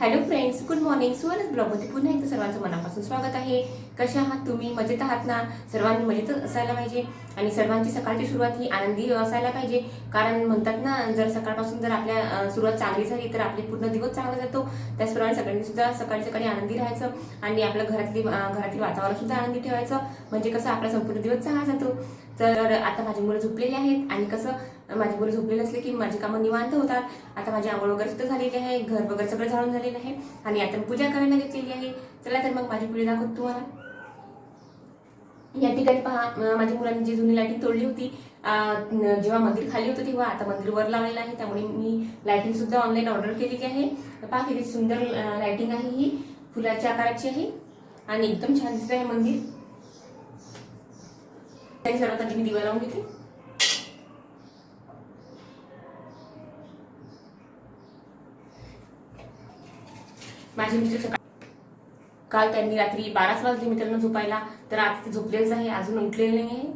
Hello friends good morning सुवर्ण ब्लॉगमध्ये पुन्हा एकदा सर्वांचं मनापासून स्वागत आहे. कशा आहात तुम्ही? मजेत आहात ना? सर्वांनी मजेतच असायला पाहिजे. आणि सर्वांची सकाळची सुरुवात ही आनंदी असायला पाहिजे. कारण म्हणतात ना जर सकाळपासून जर आपल्या सुरुवात चांगली झाली तर आपले पूर्ण दिवस चांगला जातो. त्याचप्रमाणे सगळ्यांनी सुद्धा सकाळी सकाळी आनंदी राहायचं. आणि आपल्या घरातली घरातील वातावरण सुद्धा आनंदी ठेवायचं. म्हणजे कसं आपला संपूर्ण दिवस चांगला जातो. तर आता माझी मुलं झोपलेली आहेत. आणि कसं माझी मुलं झोपलेली असले की माझी कामं निवांत होतात. आता माझी आंघोळ वगैरे सुद्धा झालेली आहे. घर वगैरे सगळं झाडून झालेलं आहे. आणि आता पूजा करायला घेतलेली आहे. चला तर मग माझी पुढे दाखवत तुम्हाला. या ठिकाणी पहा माझ्या मुलांनी जी जुनी लाईटिंग तोडली होती जेव्हा मंदिर खाली होतं तेव्हा आता मंदिर वर लावलेलं आहे. त्यामुळे मी लाईटिंग सुद्धा ऑनलाईन ऑर्डर केलेली आहे. पहा किती सुंदर लाईटिंग आहे ही. फुलाच्या आकाराची आहे. आणि एकदम छान दिसत आहे मंदिर. तरी सर्वात आधी मी दिवा लावून घेते. माझे मिस्टर सकाळी काल त्यांनी रात्री बाराच वाजले मित्रांनो झोपायला तर आज ते झोपलेच आहे अजून उठलेले नाही आहे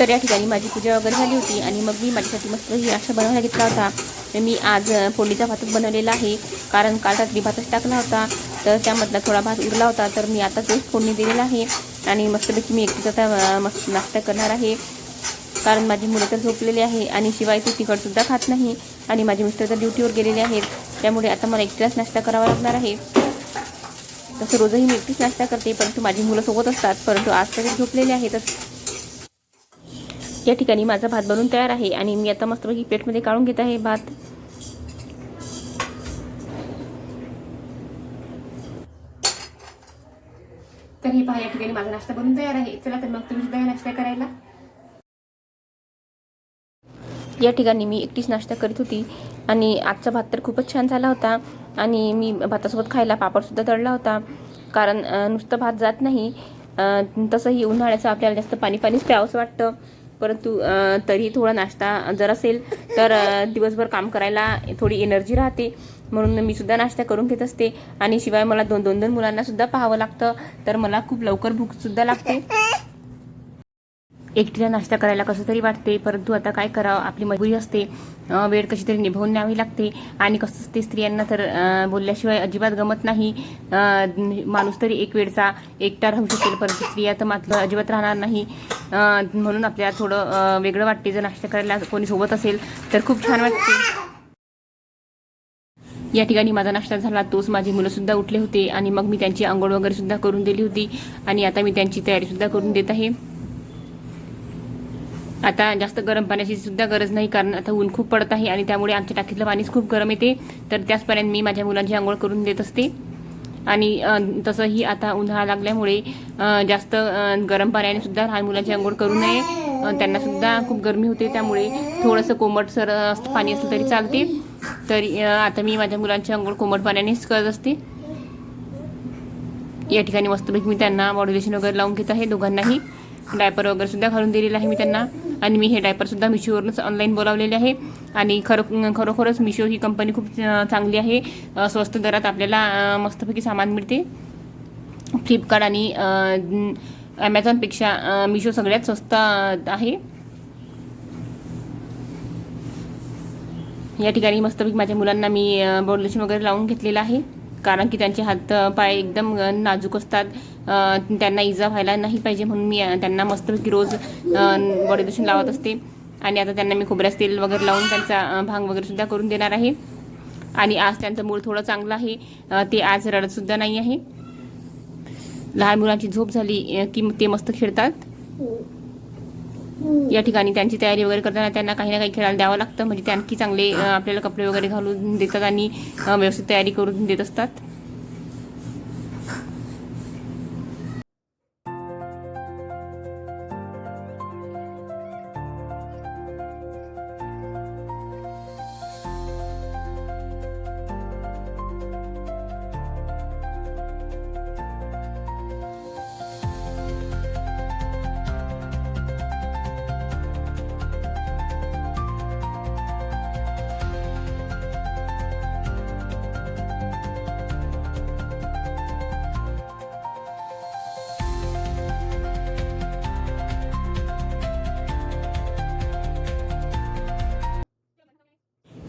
तर या ठिकाणी माझी पूजा वगैरे झाली होती आणि मग मी माझ्यासाठी मस्त ही अशा बनवायला घेतला होता मी आज अ, फोडणीचा भातच बनवलेला आहे. कारण काल रात्री भातच टाकला होता. तर त्यामधला थोडा भात उरला होता. तर मी आता तोच फोडणी दिलेला आहे. आणि मस्तपैकी मी एकटीच आता मस्त नाश्ता करणार आहे. कारण माझी मुलं तर झोपलेली आहे आणि शिवाय ते तिखटसुद्धा खात नाही. आणि माझे मिस्टर तर ड्युटीवर गेलेले आहेत. त्यामुळे आता मला एकटीलाच नाश्ता करावा लागणार आहे. तसं रोजही मी एकटीच नाश्ता करते. परंतु माझी मुलं सोबत असतात. परंतु आज तरी झोपलेले आहेतच या ठिकाणी माझा भात बनून तयार आहे आणि मी आता मस्तपैकी प्लेटमध्ये काढून घेत आहे भात. तर हे पहा या ठिकाणी माझा नाश्ता बनून तयार आहे. चला तर मग तुम्ही सुद्धा या नाश्ता करायला. या ठिकाणी मी एकटीच नाश्ता करीत होती आणि आजचा भात तर खूपच छान झाला होता आणि मी भातासोबत खायला पापडसुद्धा तळला होता. कारण नुसतं भात जात नाही. तसंही उन्हाळ्याचं आपल्याला जास्त पाणी पाणीच प्यावंसं वाटतं. परंतु तरी तरीही थोडा नाश्ता जर असेल तर दिवसभर काम करायला थोडी एनर्जी राहते. म्हणून मी सुद्धा नाश्ता करून घेत असते. आणि शिवाय मला दोन दोन दोन मुलांना सुद्धा पाहावं लागतं. तर मला खूप लवकर भूकसुद्धा लागते. एकटीला नाश्ता करायला कसं तरी वाटते परंतु आता काय करावं? आपली मजबुरी असते. वेळ कशी तरी निभावून न्यावी लागते. आणि कसं असते स्त्रियांना तर बोलल्याशिवाय अजिबात गमत नाही. माणूस तरी एक वेळचा एकटा राहू शकेल परंतु स्त्रिया तर मात्र अजिबात राहणार नाही. म्हणून आपल्याला थोडं वेगळं वाटते. जर नाश्ता करायला कोणी सोबत असेल तर खूप छान वाटते. या ठिकाणी माझा नाश्ता झाला. तोच माझी मुलंसुद्धा उठले होते. आणि मग मी त्यांची आंघोळ वगैरे सुद्धा करून दिली होती. आणि आता मी त्यांची तयारीसुद्धा करून देत आहे. आता जास्त गरम पाण्याची सुद्धा गरज नाही कारण आता ऊन खूप पडत आहे आणि त्यामुळे आमच्या टाकीतलं पाणीच खूप गरम येते. तर त्याचपर्यंत मी माझ्या मुलांची आंघोळ करून देत असते. आणि तसंही आता उन्हाळा लागल्यामुळे जास्त गरम पाण्याने सुद्धा लहान मुलांची आंघोळ करू नये. त्यांना सुद्धा खूप गरमी होते त्यामुळे थोडंसं कोमटसर अ, पाणी असलं तरी चालते. तरी आता मी माझ्या मुलांची आंघोळ कोमट पाण्यानेच करत असते. या ठिकाणी मस्तपैकी मी त्यांना मॉड्युलेशन वगैरे लावून घेत आहे दोघांनाही. डायपर वगैरे सुद्धा घालून दिलेलं आहे मी त्यांना. आणि मी हे डायपरसुद्धा मिशोवरूनच ऑनलाईन बोलावलेले आहे. आणि खरो खरोखरच मिशो ही कंपनी खूप चांगली आहे. स्वस्त दरात आपल्याला मस्तपैकी सामान मिळते. फ्लिपकार्ट आणि ॲमेझॉनपेक्षा मिशो सगळ्यात स्वस्त आहे. या ठिकाणी मस्तपैकी माझ्या मुलांना मी बॉडलेशन वगैरे लावून घेतलेलं आहे. कारण की त्यांचे हात पाय एकदम नाजूक असतात. त्यांना इजा व्हायला नाही पाहिजे म्हणून मी त्यांना मस्तपैकी रोज बॉडी लोशन लावत असते. आणि आता त्यांना मी खोबऱ्यास तेल वगैरे लावून त्यांचा भांग वगैरे सुद्धा करून देणार आहे. आणि आज त्यांचं मूळ थोडं चांगलं आहे. ते आज रडतसुद्धा नाही आहे. लहान मुलांची झोप झाली की ते मस्त खेळतात. या ठिकाणी त्यांची तयारी वगैरे करताना त्यांना काही ना काही खेळायला द्यावं लागतं. म्हणजे ते आणखी चांगले आपल्याला कपडे वगैरे घालून देतात आणि व्यवस्थित तयारी करून देत असतात.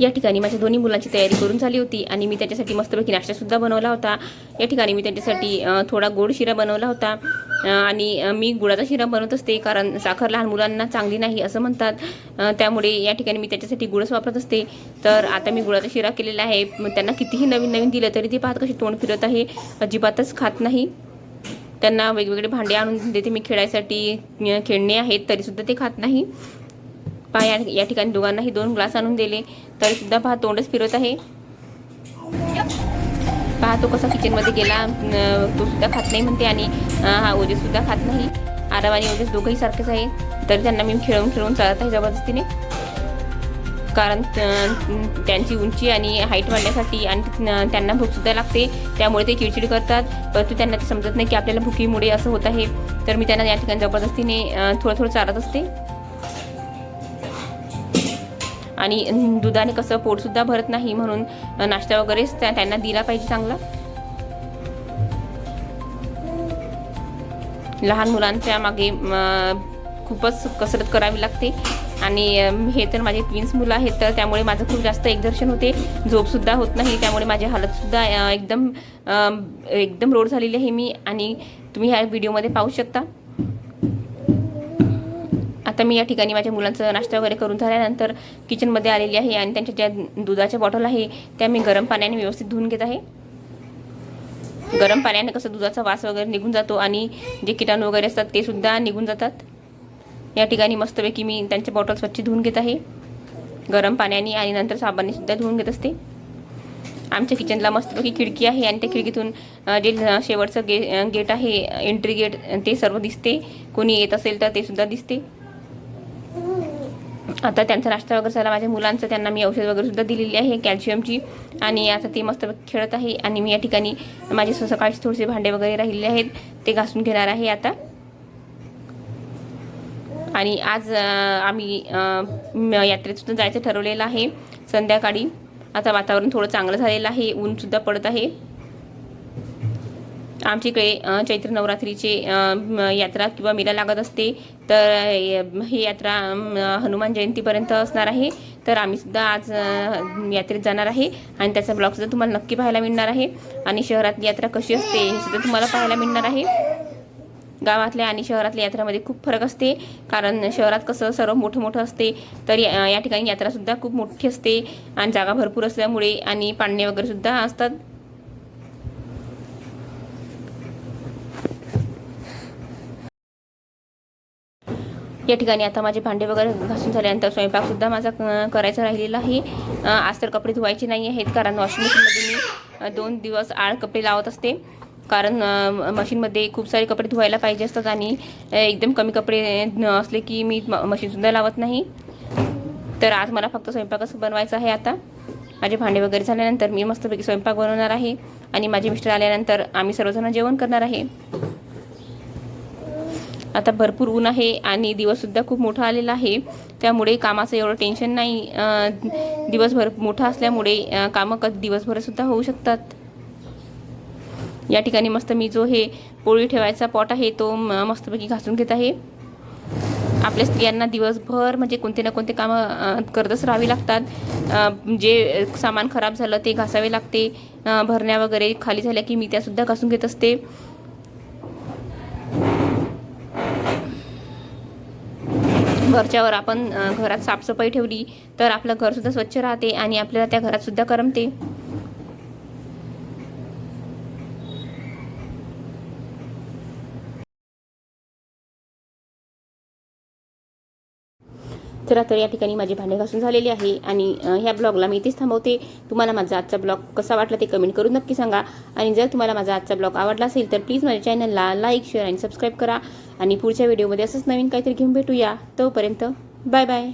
या ठिकाणी माझ्या दोन्ही मुलांची तयारी करून झाली होती आणि मी त्याच्यासाठी मस्तपैकी नाश्तासुद्धा बनवला होता. या ठिकाणी मी त्यांच्यासाठी थोडा गोड शिरा बनवला होता. आणि मी गुळाचा शिरा बनवत असते कारण साखर लहान मुलांना चांगली नाही असं म्हणतात. त्यामुळे या ठिकाणी मी त्याच्यासाठी गुळच वापरत असते. तर आता मी गुळाचा शिरा केलेला आहे. मग त्यांना कितीही नवीन नवीन दिलं तरी ते पाहत कशी तोंड फिरत आहे. अजिबातच खात नाही. त्यांना वेगवेगळे भांडे आणून देते मी खेळायसाठी. खेळणे आहेत तरीसुद्धा ते खात नाही. पहा या या ठिकाणी दोघांनाही दोन ग्लास आणून दिले. तरी सुद्धा पहा तोंडच फिरत आहे. पहा तो कसा किचनमध्ये गेला. तो सुद्धा खात नाही म्हणते आणि हा ओजेस सुद्धा खात नाही. आराम आणि ओजेस दोघंही सारखेच आहे. तरी त्यांना मी खेळून खेळून चालत आहे जबरदस्तीने. कारण त्यांची उंची आणि हाईट वाढण्यासाठी आणि त्यांना भूकसुद्धा लागते. त्यामुळे ते चिडचिड करतात. परंतु त्यांना ते समजत नाही की आपल्याला भुकीमुळे असं होत आहे. तर मी त्यांना या ठिकाणी जबरदस्तीने थोडं थोडं चालत असते. आणि दुधाने कसं पोटसुद्धा भरत नाही म्हणून नाश्ता वगैरेच त्या- त्यांना दिला पाहिजे चांगला. लहान मुलांच्या मागे खूपच कसरत करावी लागते. आणि हे तर माझे ट्विन्स मुलं आहेत तर त्यामुळे माझं खूप जास्त एक्झर्शन होते. झोपसुद्धा होत नाही त्यामुळे माझी हालतसुद्धा एकदम एकदम रोड झालेली आहे मी. आणि तुम्ही ह्या व्हिडिओमध्ये पाहू शकता. आता मी या ठिकाणी माझ्या मुलांचं नाश्ता वगैरे करून झाल्यानंतर किचनमध्ये आलेली आहे आणि त्यांच्या ज्या दुधाच्या बॉटल आहे त्या मी गरम पाण्याने व्यवस्थित धुवून घेत आहे. गरम पाण्याने कसं दुधाचा वास वगैरे निघून जातो आणि जे किटाणू वगैरे असतात ते सुद्धा निघून जातात. या ठिकाणी मस्तपैकी मी त्यांचे बॉटल स्वच्छ धुवून घेत आहे. गरम पाण्याने आणि नंतर साबणाने सुद्धा धुवून घेत असते. आमच्या किचनला मस्तपैकी खिडकी आहे आणि त्या खिडकीतून जे शेवटचं गे गेट आहे एंट्री गेट ते सर्व दिसते. कोणी येत असेल तर ते सुद्धा दिसते. आता त्यांचा नाश्ता वगैरे झाला. माझ्या मुलांचं त्यांना मी औषध वगैरे सुद्धा दिलेली आहे कॅल्शियमची. आणि आता ते मस्त खेळत आहे. आणि मी या ठिकाणी माझे सकाळचे थोडेसे भांडे वगैरे राहिलेले आहेत. ते घासून घेणार आहे आता. आणि आज आम्ही अं, यात्रेत सुद्धा जायचं ठरवलेलं आहे. संध्याकाळी आता वातावरण थोडं चांगलं झालेलं आहे. ऊनसुद्धा पडत आहे. आमच्या इकडे चैत्र नवरात्रीचे यात्रा किंवा मेला लागत असते तर ही यात्रा हनुमान जयंतीपर्यंत असणार आहे. तर आम्ही सुद्धा आज यात्रेत जाणार आहे आणि त्याचा ब्लॉग सुद्धा तुम्हाला नक्की पाहायला मिळणार आहे. आणि शहरातली यात्रा कशी असते हे सुद्धा तुम्हाला पाहायला मिळणार आहे. गावातल्या आणि शहरातल्या यात्रामध्ये खूप फरक असते कारण शहरात कसं सर्व मोठं मोठं असते तर या या ठिकाणी यात्रासुद्धा खूप मोठी असते आणि जागा भरपूर असल्यामुळे आणि पाळणे वगैरे सुद्धा असतात. या ठिकाणी आता माझे भांडे वगैरे घासून झाल्यानंतर स्वयंपाकसुद्धा माझा करायचा राहिलेला आहे. आज तर कपडे धुवायचे नाही आहेत कारण वॉशिंग मशीनमध्ये मी दोन दिवस आळ कपडे लावत असते. कारण मशीनमध्ये खूप सारे कपडे धुवायला पाहिजे असतात आणि एकदम कमी कपडे असले की मी म- मशीनसुद्धा लावत नाही. तर आज मला फक्त स्वयंपाकच बनवायचा आहे आता. माझे भांडे वगैरे झाल्यानंतर मी मस्तपैकी स्वयंपाक बनवणार आहे. आणि माझे मिस्टर आल्यानंतर आम्ही सर्वजण जेवण करणार आहे. आता भरपूर ऊन आहे आणि दिवससुद्धा खूप मोठा आलेला आहे. त्यामुळे कामाचं एवढं टेन्शन नाही. दिवसभर मोठा असल्यामुळे कामं क दिवसभरसुद्धा होऊ शकतात. या ठिकाणी मस्त मी जो हे पोळी ठेवायचा पॉट आहे तो म- मस्तपैकी घासून घेत आहे. आपल्या स्त्रियांना दिवसभर म्हणजे कोणते ना कोणते कामं करतच राहावी लागतात. जे सामान खराब झालं ते घासावे लागते. भरण्या वगैरे खाली झाल्या की मी त्यासुद्धा घासून घेत असते. घरच्यावर आपण घरात साफसफाई ठेवली तर आपलं घरसुद्धा स्वच्छ राहते आणि आपल्याला त्या घरात सुद्धा करमते. चला तर या ठिकाणी माझी भांडे घासून झालेली आहे आणि ह्या ब्लॉगला मी इथेच थांबवते. तुम्हाला माझा आजचा ब्लॉग कसा वाटला ते कमेंट करून नक्की सांगा. आणि जर तुम्हाला माझा आजचा ब्लॉग आवडला असेल तर प्लीज माझ्या चॅनलला लाईक शेअर आणि सबस्क्राईब करा. आणि पुढच्या व्हिडिओमध्ये असंच नवीन काहीतरी घेऊन भेटूया. तोपर्यंत बाय बाय